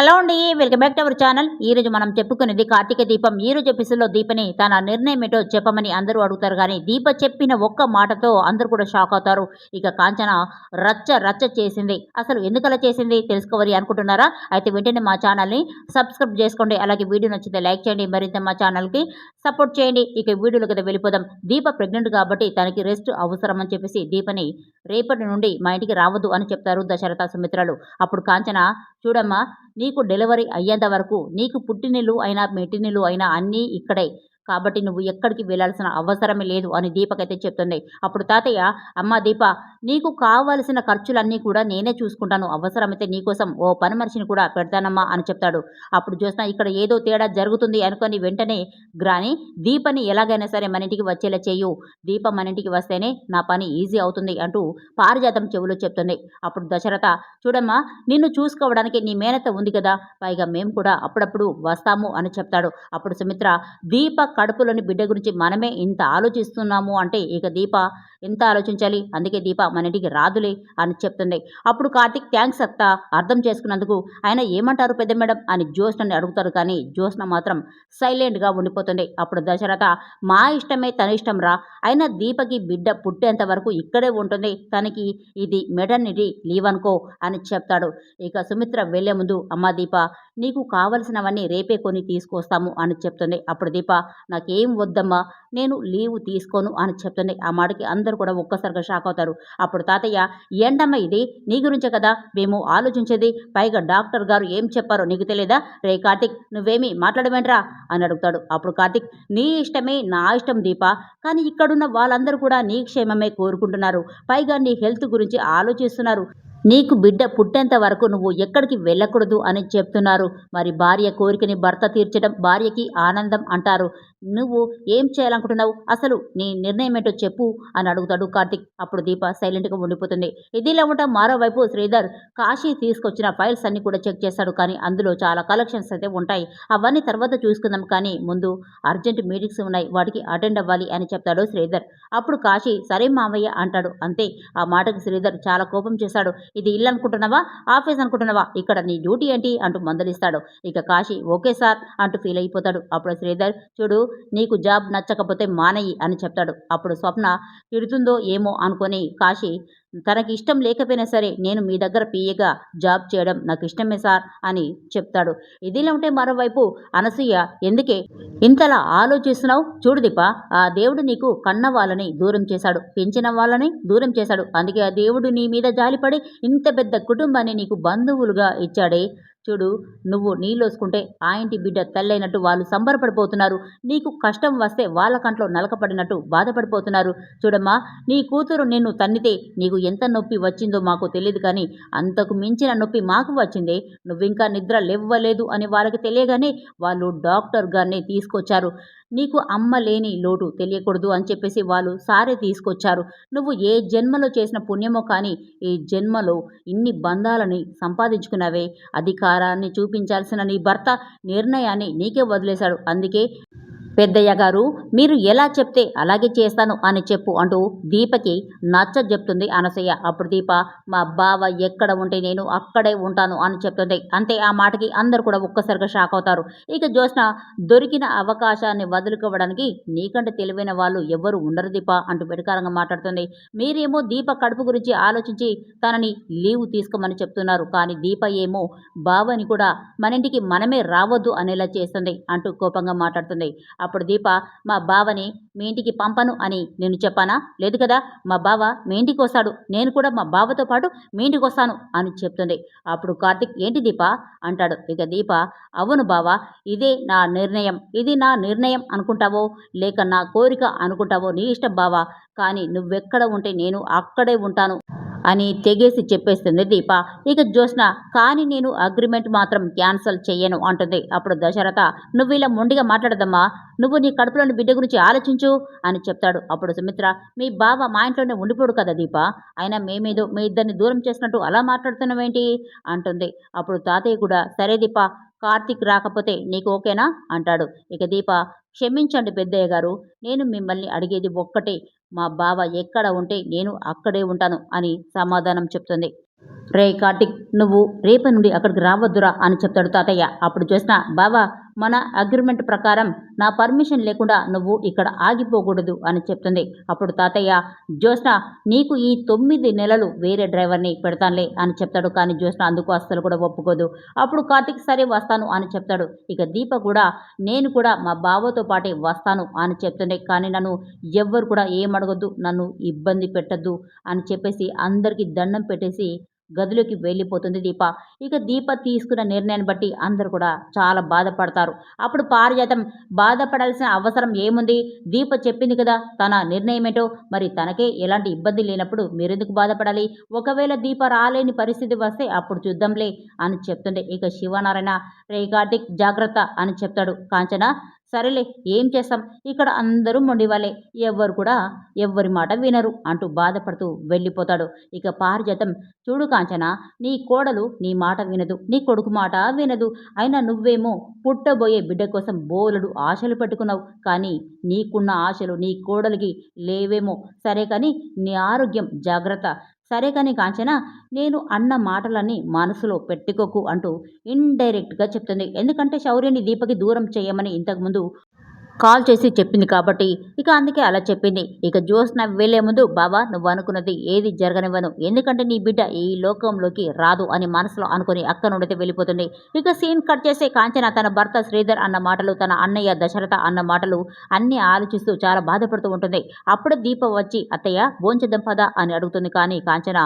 Hello అండి welcome back to our channel. ఈ రోజు మనం చెప్పుకునేది కార్తీక దీపం. ఈ రోజు ఎపిసోడ్లో దీపని తన నిర్ణయం ఏంటో చెప్పమని అందరూ అడుగుతారు కానీ దీప చెప్పిన ఒక్క మాటతో అందరూ కూడా షాక్ అవుతారు. ఇక కాంచన రచ్చ రచ్చ చేసింది. అసలు ఎందుకలా చేసింది తెలుసుకోవాలి అనుకుంటున్నారా? అయితే వెంటనే మా ఛానల్ని సబ్స్క్రైబ్ చేసుకోండి. అలాగే వీడియో నచ్చితే లైక్ చేయండి. మరింత మా ఛానల్కి సపోర్ట్ చేయండి. ఇక వీడియోలో కదా వెళ్ళిపోదాం. దీప ప్రెగ్నెంట్ కాబట్టి తనకి రెస్ట్ అవసరం అని చెప్పేసి దీపని రేపటి నుండి మా ఇంటికి రావద్దు అని చెప్తారు దశరథ సుమిత్రలు. అప్పుడు కాంచన చూడమ్మా నీకు డెలివరీ అయ్యేంత వరకు నీకు పుట్టినిల్లు అయినా మెట్టినిల్లు అయినా అన్నీ ఇక్కడే. కాబట్టి నువ్వు ఎక్కడికి వెళ్ళాల్సిన అవసరమే లేదు అని దీపకైతే చెప్తుంది. అప్పుడు తాతయ్య అమ్మ దీప నీకు కావలసిన ఖర్చులన్నీ కూడా నేనే చూసుకుంటాను. అవసరమైతే నీకోసం ఓ పని మనిషిని కూడా పెడతానమ్మా అని చెప్తాడు. అప్పుడు చూసిన ఇక్కడ ఏదో తేడా జరుగుతుంది అనుకొని వెంటనే గ్రాని దీపని ఎలాగైనా సరే మన ఇంటికి వచ్చేలా చేయు దీప మన ఇంటికి వస్తేనే నా పని ఈజీ అవుతుంది అంటూ పారిజాతం చెవులో చెప్తుంది. అప్పుడు దశరథ చూడమ్మా నిన్ను చూసుకోవడానికి నీ మేనత ఉంది కదా. పైగా మేము కూడా అప్పుడప్పుడు వస్తాము అని చెప్తాడు. అప్పుడు సుమిత్ర దీప కడుపులోని బిడ్డ గురించి మనమే ఇంత ఆలోచిస్తున్నాము అంటే ఇక దీప ఎంత ఆలోచించాలి? అందుకే దీప మన ఇంటికి రాదులే అని చెప్తుంది. అప్పుడు కార్తిక్ థ్యాంక్స్ అత్త అర్థం చేసుకున్నందుకు ఆయన ఏమంటారు పెద్ద మేడం? అని జ్యోత్స్నని అడుగుతారు కానీ జ్యోత్స్న మాత్రం సైలెంట్గా ఉండిపోతుంది. అప్పుడు దశరథ మా ఇష్టమే తన ఇష్టం రా. అయినా దీపకి బిడ్డ పుట్టేంత వరకు ఇక్కడే ఉంటుంది. తనకి ఇది మెటర్నిటీ లీవ్ అనుకో అని చెప్తాడు. ఇక సుమిత్ర వెళ్ళే ముందు అమ్మ దీప నీకు కావలసినవన్నీ రేపే కొని తీసుకొస్తాము అని చెప్తుంది. అప్పుడు దీప నాకేం వద్దమ్మా నేను లీవ్ తీసుకోను అని చెప్తుంది. ఆ మాటకి అందరూ కూడా ఒక్కసారిగా షాక్ అవుతారు. అప్పుడు తాతయ్య ఏంటమ్మా ఇది? నీ గురించే కదా? మేము ఆలోచించేది. పైగా డాక్టర్ గారు ఏం చెప్పారో నీకు తెలియదా రే కార్తిక్ నువ్వేమి మాట్లాడమేంట్రా అని అడుగుతాడు. అప్పుడు కార్తిక్ నీ ఇష్టమే నా ఇష్టం దీప. కానీ ఇక్కడున్న వాళ్ళందరూ కూడా నీ క్షేమమే కోరుకుంటున్నారు. పైగా నీ హెల్త్ గురించి ఆలోచిస్తున్నారు. నీకు బిడ్డ పుట్టేంత వరకు నువ్వు ఎక్కడికి వెళ్ళకూడదు అని చెప్తున్నారు. మరి భార్య కోరికని భర్త తీర్చడం భార్యకి ఆనందం అంటారు. నువ్వు ఏం చేయాలనుకుంటున్నావు? అసలు నీ నిర్ణయం ఏంటో చెప్పు అని అడుగుతాడు కార్తిక్. అప్పుడు దీప సైలెంట్గా ఉండిపోతుంది. ఇదిలా ఉంట మరోవైపు శ్రీధర్ కాశీ తీసుకొచ్చిన ఫైల్స్ అన్ని కూడా చెక్ చేస్తాడు. కానీ అందులో చాలా కలెక్షన్స్ అయితే ఉంటాయి. అవన్నీ తర్వాత చూసుకుందాం. కానీ ముందు అర్జెంట్ మీటింగ్స్ ఉన్నాయి. వాటికి అటెండ్ అవ్వాలి అని చెప్తాడు శ్రీధర్. అప్పుడు కాశీ సరే మామయ్య అంటాడు. అంతే. ఆ మాటకి శ్రీధర్ చాలా కోపం చేశాడు ఇది ఇల్లు అనుకుంటున్నావా? ఆఫీస్ అనుకుంటున్నావా? ఇక్కడ నీ డ్యూటీ ఏంటి? అంటూ మందలిస్తాడు. ఇక కాశీ ఓకే సార్ అంటూ ఫీల్ అయిపోతాడు. అప్పుడు శ్రీధర్ చూడు నీకు జాబ్ నచ్చకపోతే మానయి అని చెప్తాడు. అప్పుడు స్వప్న తిడుతుందో ఏమో అనుకొని కాశీ తనకి ఇష్టం లేకపోయినా సరే నేను మీ దగ్గర పీఏగా జాబ్ చేయడం నాకు ఇష్టమే సార్ అని చెప్తాడు. ఇదిలా ఉంటే మరోవైపు అనసూయ ఎందుకే? ఇంతలా ఆలోచిస్తున్నావు? చూడు దీప ఆ దేవుడు నీకు కన్న వాళ్ళని దూరం చేశాడు. పెంచిన వాళ్ళని దూరం చేశాడు. అందుకే ఆ దేవుడు నీ మీద జాలిపడి ఇంత పెద్ద కుటుంబాన్ని నీకు బంధువులుగా ఇచ్చాడే. చూడు నువ్వు నీళ్ళోసుకుంటే ఆ ఇంటి బిడ్డ తల్లైనట్టు వాళ్ళు సంబరపడిపోతున్నారు. నీకు కష్టం వస్తే వాళ్ళ కంట్లో నలకపడినట్టు బాధపడిపోతున్నారు. చూడమ్మా నీ కూతురు నిన్ను తన్నితే నీకు ఎంత నొప్పి వచ్చిందో మాకు తెలియదు కానీ అంతకు మించిన నొప్పి మాకు వచ్చిందే. నువ్వింకా నిద్ర లేవ్వలేదు అని వాళ్ళకి తెలియగానే వాళ్ళు డాక్టర్ గారిని తీసుకొచ్చారు. నీకు అమ్మ లేని లోటు తెలియకూడదు అని చెప్పేసి వాళ్ళు సారే తీసుకొచ్చారు. నువ్వు ఏ జన్మలో చేసిన పుణ్యమో కానీ ఈ జన్మలో ఇన్ని బంధాలని సంపాదించుకున్నావే. అధికారాన్ని చూపించాల్సిన నీ భర్త నిర్ణయాన్ని నీకే వదిలేశాడు. అందుకే పెద్దయ్య గారు మీరు ఎలా చెప్తే అలాగే చేస్తాను అని చెప్పు అంటూ దీపకి నచ్చ చెప్తుంది అనసూయ. అప్పుడు దీప మా బావ ఎక్కడ ఉంటే నేను అక్కడే ఉంటాను అని చెప్తుంది. అంతే ఆ మాటకి అందరు కూడా ఒక్కసారిగా షాక్ అవుతారు. ఇక జోస్న దొరికిన అవకాశాన్ని వదులుకోవడానికి నీకంటే తెలివైన వాళ్ళు ఎవరు ఉండరు దీప అంటూ వెటకారంగా మాట్లాడుతుంది. మీరేమో దీప కడుపు గురించి ఆలోచించి తనని లీవ్ తీసుకోమని చెప్తున్నారు. కానీ దీప ఏమో బావని కూడా మన ఇంటికి మనమే రావద్దు అనేలా చేస్తుంది అంటూ కోపంగా మాట్లాడుతుంది. అప్పుడు దీప మా బావని మీ ఇంటికి పంపను అని నేను చెప్పానా? లేదు కదా మా బావ మీ ఇంటికి వస్తాడు. నేను కూడా మా బావతో పాటు మీ ఇంటికి వస్తాను అని చెప్తుంది. అప్పుడు కార్తిక్ ఏంటి దీప? అంటాడు. ఇక దీప అవును బావ ఇదే నా నిర్ణయం. ఇది నా నిర్ణయం అనుకుంటావో లేక నా కోరిక అనుకుంటావో నీ ఇష్టం బావా. కానీ నువ్వెక్కడ ఉంటే నేను అక్కడే ఉంటాను. అని తెగేసి చెప్పేస్తుంది దీప. ఇక జ్యోత్స్న కానీ నేను అగ్రిమెంట్ మాత్రం క్యాన్సల్ చెయ్యను అంటుంది. అప్పుడు దశరథ నువ్వు ఇలా మొండిగా మాట్లాడదమ్మా. నువ్వు నీ కడుపులోని బిడ్డ గురించి ఆలోచించు అని చెప్తాడు. అప్పుడు సుమిత్ర మీ బావ మా ఇంట్లోనే ఉండిపోడు కదా దీప. అయినా మేమేదో మీ ఇద్దరిని దూరం చేసినట్టు అలా మాట్లాడుతున్నావేంటి? అంటుంది. అప్పుడు తాతయ్య కూడా సరే దీప కార్తీక్ రాకపోతే నీకు ఓకేనా? అంటాడు. ఇక దీప క్షమించండి పెద్దయ్య గారు నేను మిమ్మల్ని అడిగేది ఒక్కటే. మా బావ ఎక్కడ ఉంటే నేను అక్కడే ఉంటాను అని సమాధానం చెప్తుంది. రే కార్తిక్ నువ్వు రేపటి నుండి అక్కడికి రావద్దురా అని చెప్తాడు తాతయ్య. అప్పుడు చూసిన బావా మన అగ్రిమెంట్ ప్రకారం నా పర్మిషన్ లేకుండా నువ్వు ఇక్కడ ఆగిపోకూడదు అని చెప్తుంది. అప్పుడు తాతయ్య జ్యోత్స్న నీకు ఈ తొమ్మిది నెలలు వేరే డ్రైవర్ని పెడతానులే అని చెప్తాడు. కానీ జ్యోత్స్న అందుకు అస్సలు కూడా ఒప్పుకోదు. అప్పుడు కార్తిక్ సరే వస్తాను అని చెప్తాడు. ఇక దీప కూడా నేను కూడా మా బావతో పాటే వస్తాను అని చెప్తుంది. కానీ నన్ను ఎవ్వరు కూడా ఏమడగొద్దు నన్ను ఇబ్బంది పెట్టద్దు అని చెప్పేసి అందరికీ దండం పెట్టేసి గదిలోకి వెళ్ళిపోతుంది దీప. ఇక దీప తీసుకున్న నిర్ణయాన్ని బట్టి అందరూ కూడా చాలా బాధపడతారు. అప్పుడు పారిజాతం బాధపడాల్సిన అవసరం ఏముంది? దీప చెప్పింది కదా తన నిర్ణయం ఏంటో? మరి తనకే ఎలాంటి ఇబ్బంది లేనప్పుడు మీరెందుకు బాధపడాలి? ఒకవేళ దీప రాలేని పరిస్థితి వస్తే అప్పుడు చూద్దాంలే అని చెప్తుండే ఇక శివనారాయణ రే కార్తిక్ జాగ్రత్త అని చెప్తాడు కాంచన. సరేలే ఏం చేస్తాం? ఇక్కడ అందరూ మొండివాళ్ళే. ఎవ్వరు కూడా ఎవ్వరి మాట వినరు అంటూ బాధపడుతూ వెళ్ళిపోతాడు. ఇక పారిజాతం చూడు కాంచన నీ కోడలు నీ మాట వినదు నీ కొడుకు మాట వినదు. అయినా నువ్వేమో పుట్టబోయే బిడ్డ కోసం బోలెడు ఆశలు పెట్టుకున్నావు. కానీ నీకున్న ఆశలు నీ కోడలికి లేవేమో. సరే కానీ నీ ఆరోగ్యం జాగ్రత్త. సరే కానీ కాంచన నేను అన్న మాటలన్నీ మనసులో పెట్టుకోకు అంటూ ఇండైరెక్ట్గా చెప్తుంది. ఎందుకంటే శౌర్యని దీపకి దూరం చేయమని ఇంతకుముందు కాల్ చేసి చెప్పింది కాబట్టి ఇక అందుకే అలా చెప్పింది. ఇక జ్యోత్స్న వెళ్ళే ముందు బాబా నువ్వు అనుకున్నది ఏది జరగనివ్వను. ఎందుకంటే నీ బిడ్డ ఈ లోకంలోకి రాదు అని మనసులో అనుకుని అక్క నుండి వెళ్ళిపోతుంది. ఇక సీన్ కట్ చేసే కాంచన తన భర్త శ్రీధర్ అన్న మాటలు తన అన్నయ్య దశరథ అన్న మాటలు అన్నీ ఆలోచిస్తూ చాలా బాధపడుతూ ఉంటుంది. అప్పుడు దీప వచ్చి అత్తయ్య భోంచదం పద అని అడుగుతుంది. కానీ కాంచన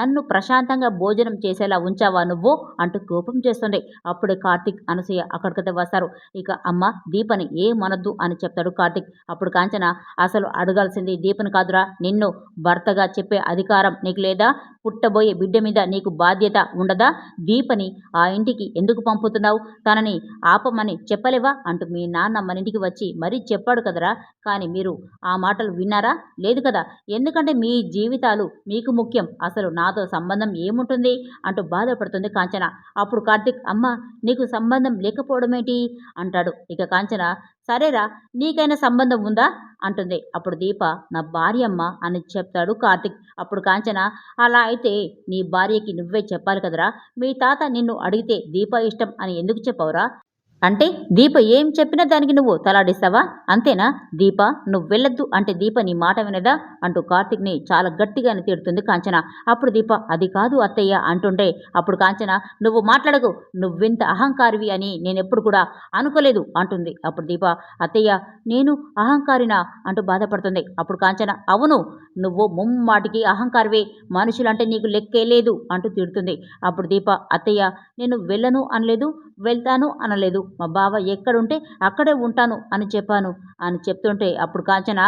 నన్ను ప్రశాంతంగా భోజనం చేసేలా ఉంచావా నువ్వు? అంటూ కోపం చేస్తుంది. అప్పుడు కార్తిక్ అనసూయ అక్కడికైతే వస్తారు. ఇక అమ్మ దీపని ఏమనొద్దు అని చెప్తాడు కార్తిక్. అప్పుడు కాంచన అసలు అడగాల్సింది దీపని కాదురా నిన్ను భర్తగా చెప్పే అధికారం నీకు లేదా? పుట్టబోయే బిడ్డ మీద నీకు బాధ్యత ఉండదా? దీపని ఆ ఇంటికి ఎందుకు పంపుతున్నావు? తనని ఆపమని చెప్పలేవా? అంటూ మీ నాన్న మన ఇంటికి వచ్చి మరీ చెప్పాడు కదరా. కానీ మీరు ఆ మాటలు విన్నారా? లేదు కదా. ఎందుకంటే మీ జీవితాలు మీకు ముఖ్యం. అసలు నాతో సంబంధం ఏముంటుంది? అంటూ బాధపడుతుంది కాంచన. అప్పుడు కార్తిక్ అమ్మ నీకు సంబంధం లేకపోవడమేటి? అంటాడు. ఇక కాంచన సరేరా నీకైనా సంబంధం ఉందా? అంటుంది. అప్పుడు దీప నా భార్యమ్మ అని చెప్తాడు కార్తిక్. అప్పుడు కాంచన అలా అయితే నీ భార్యకి నువ్వే చెప్పాలి కదరా. మీ తాత నిన్ను అడిగితే దీప ఇష్టం అని ఎందుకు చెప్పవురా? అంటే దీప ఏం చెప్పినా దానికి నువ్వు తలాడిస్తావా? అంతేనా? దీప నువ్వు వెళ్ళొద్దు అంటే దీప నీ మాట వినదా? అంటూ కార్తిక్ని చాలా గట్టిగానే తిడుతుంది కాంచన. అప్పుడు దీప అది కాదు అత్తయ్య అంటుంటే అప్పుడు కాంచన నువ్వు మాట్లాడకు నువ్వెంత అహంకారివి అని నేను ఎప్పుడు కూడా అనుకోలేదు అంటుంది. అప్పుడు దీప అత్తయ్య నేను అహంకారినా? అంటూ బాధపడుతుంది. అప్పుడు కాంచన అవును నువ్వు ముమ్మాటికి అహంకారివే మనుషులంటే నీకు లెక్కే లేదు అంటూ తిడుతుంది. అప్పుడు దీప అత్తయ్య నేను వెళ్ళను అనలేదు వెళ్తాను అనలేదు మా బావ ఎక్కడుంటే అక్కడే ఉంటాను అని చెప్పాను. అని చెప్తుంటే అప్పుడు కాంచన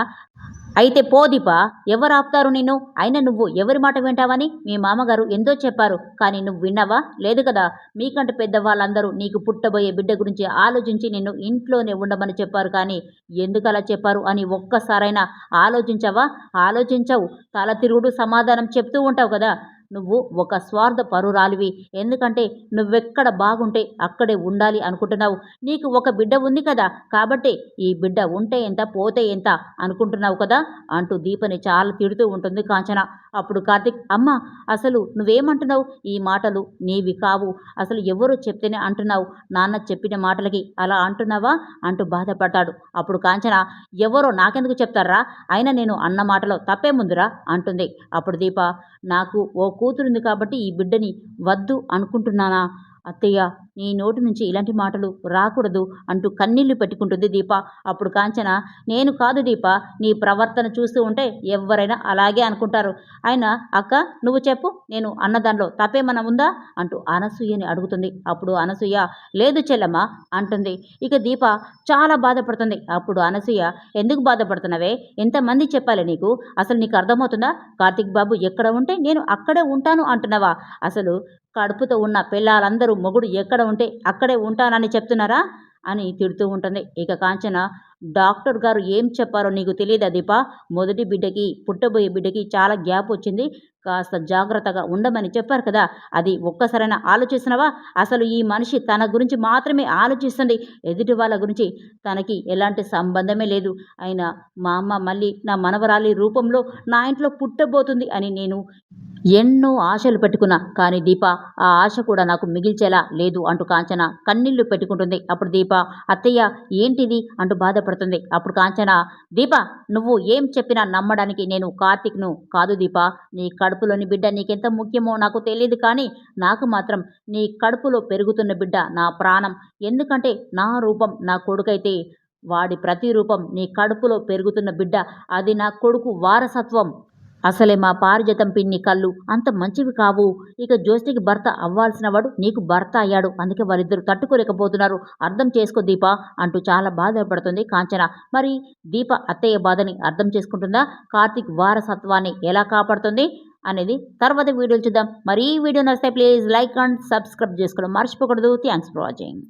అయితే పోదిపా ఎవరు ఆపుతారు నిన్ను? అయినా నువ్వు ఎవరి మాట వింటావని? మీ మామగారు ఎంతో చెప్పారు. కానీ నువ్వు విన్నావా? లేదు కదా. మీకంటే పెద్దవాళ్ళందరూ నీకు పుట్టబోయే బిడ్డ గురించి ఆలోచించి నిన్ను ఇంట్లోనే ఉండమని చెప్పారు కానీ ఎందుకు అలా చెప్పారు అని ఒక్కసారైనా ఆలోచించావా? ఆలోచించవు. తల తిరుగుడు సమాధానం చెప్తూ ఉంటావు కదా. నువ్వు ఒక స్వార్థ పరురాలివి ఎందుకంటే నువ్వెక్కడ బాగుంటే అక్కడే ఉండాలి అనుకుంటున్నావు. నీకు ఒక బిడ్డ ఉంది కదా కాబట్టి ఈ బిడ్డ ఉంటే ఎంత పోతే ఎంత అనుకుంటున్నావు కదా? అంటూ దీపని చాలా తిడుతూ ఉంటుంది కాంచన. అప్పుడు కార్తిక్ అమ్మ అసలు నువ్వేమంటున్నావు? ఈ మాటలు నీవి కావు. అసలు ఎవరు చెప్తేనే అంటున్నావు? నాన్న చెప్పిన మాటలకి అలా అంటున్నావా? అంటూ బాధపడ్డాడు అప్పుడు కాంచన ఎవరో నాకెందుకు చెప్తారా? అయినా నేను అన్న మాటలో తప్పే ముందురా? అంటుంది. అప్పుడు దీప నాకు ఓ కూతురుంది కాబట్టి ఈ బిడ్డని వద్దు అనుకుంటున్నానా? అత్తయ్య నీ నోటి నుంచి ఇలాంటి మాటలు రాకూడదు అంటూ కన్నీళ్ళు పెట్టుకుంటుంది దీప. అప్పుడు కాంచన నేను కాదు దీప నీ ప్రవర్తన చూస్తూ ఉంటే ఎవరైనా అలాగే అనుకుంటారు. అయినా అక్క నువ్వు చెప్పు నేను అన్నదానిలో తప్పేమన్నా ఉందా? అంటూ అనసూయని అడుగుతుంది. అప్పుడు అనసూయ లేదు చెల్లమ్మ అంటుంది. ఇక దీప చాలా బాధపడుతుంది. అప్పుడు అనసూయ ఎందుకు బాధపడుతున్నావే? ఎంతమంది చెప్పాలి నీకు? అసలు నీకు అర్థమవుతుందా? కార్తిక్ బాబు ఎక్కడ ఉంటే నేను అక్కడే ఉంటాను అంటున్నావా? అసలు కడుపుతో ఉన్న పిల్లలందరూ మొగుడు ఎక్కడ ఉంటే అక్కడే ఉంటానని చెప్తున్నారా? అని తిడుతూ ఉంటుంది. ఇక కాంచన డాక్టర్ గారు ఏం చెప్పారో నీకు తెలియదా దీప? మొదటి బిడ్డకి పుట్టబోయే బిడ్డకి చాలా గ్యాప్ వచ్చింది. కాస్త జాగ్రత్తగా ఉండమని చెప్పారు కదా. అది ఒక్కసారైనా ఆలోచిస్తున్నావా? అసలు ఈ మనిషి తన గురించి మాత్రమే ఆలోచిస్తుంది. ఎదుటి వాళ్ళ గురించి తనకి ఎలాంటి సంబంధమే లేదు. అయినా మా అమ్మ మళ్ళీ నా మనవరాలి రూపంలో నా ఇంట్లో పుట్టబోతుంది అని నేను ఎన్నో ఆశలు పెట్టుకున్నా. కానీ దీప ఆ ఆశ కూడా నాకు మిగిల్చేలా లేదు అంటూ కాంచన కన్నీళ్ళు పెట్టుకుంటుంది. అప్పుడు దీప అత్తయ్య ఏంటిది? అంటూ బాధపడుతుంది. అప్పుడు కాంచన దీప నువ్వు ఏం చెప్పినా నమ్మడానికి నేను కార్తిక్ను కాదు దీప. నీ కడుపులోని బిడ్డ నీకెంత ముఖ్యమో నాకు తెలియదు కానీ నాకు మాత్రం నీ కడుపులో పెరుగుతున్న బిడ్డ నా ప్రాణం. ఎందుకంటే నా రూపం నా కొడుకైతే వాడి ప్రతి రూపం నీ కడుపులో పెరుగుతున్న బిడ్డ. అది నా కొడుకు వారసత్వం. అసలే మా పారిజాతం పిన్ని కళ్ళు అంత మంచివి కావు. ఇక జ్యోతికి భర్త అవ్వాల్సిన వాడు నీకు భర్త అయ్యాడు. అందుకే వాళ్ళిద్దరు తట్టుకోలేకపోతున్నారు. అర్థం చేసుకో దీప అంటూ చాలా బాధపడుతుంది కాంచన. మరి దీప అత్తయ్య బాధని అర్థం చేసుకుంటుందా? కార్తీక్ వారసత్వాన్ని ఎలా కాపాడుతుంది అనేది తర్వాత వీడియోలు చూద్దాం. మరి ఈ వీడియో నచ్చితే ప్లీజ్ లైక్ అండ్ సబ్స్క్రైబ్ చేసుకోవడం మర్చిపోకూడదు. Thanks for watching.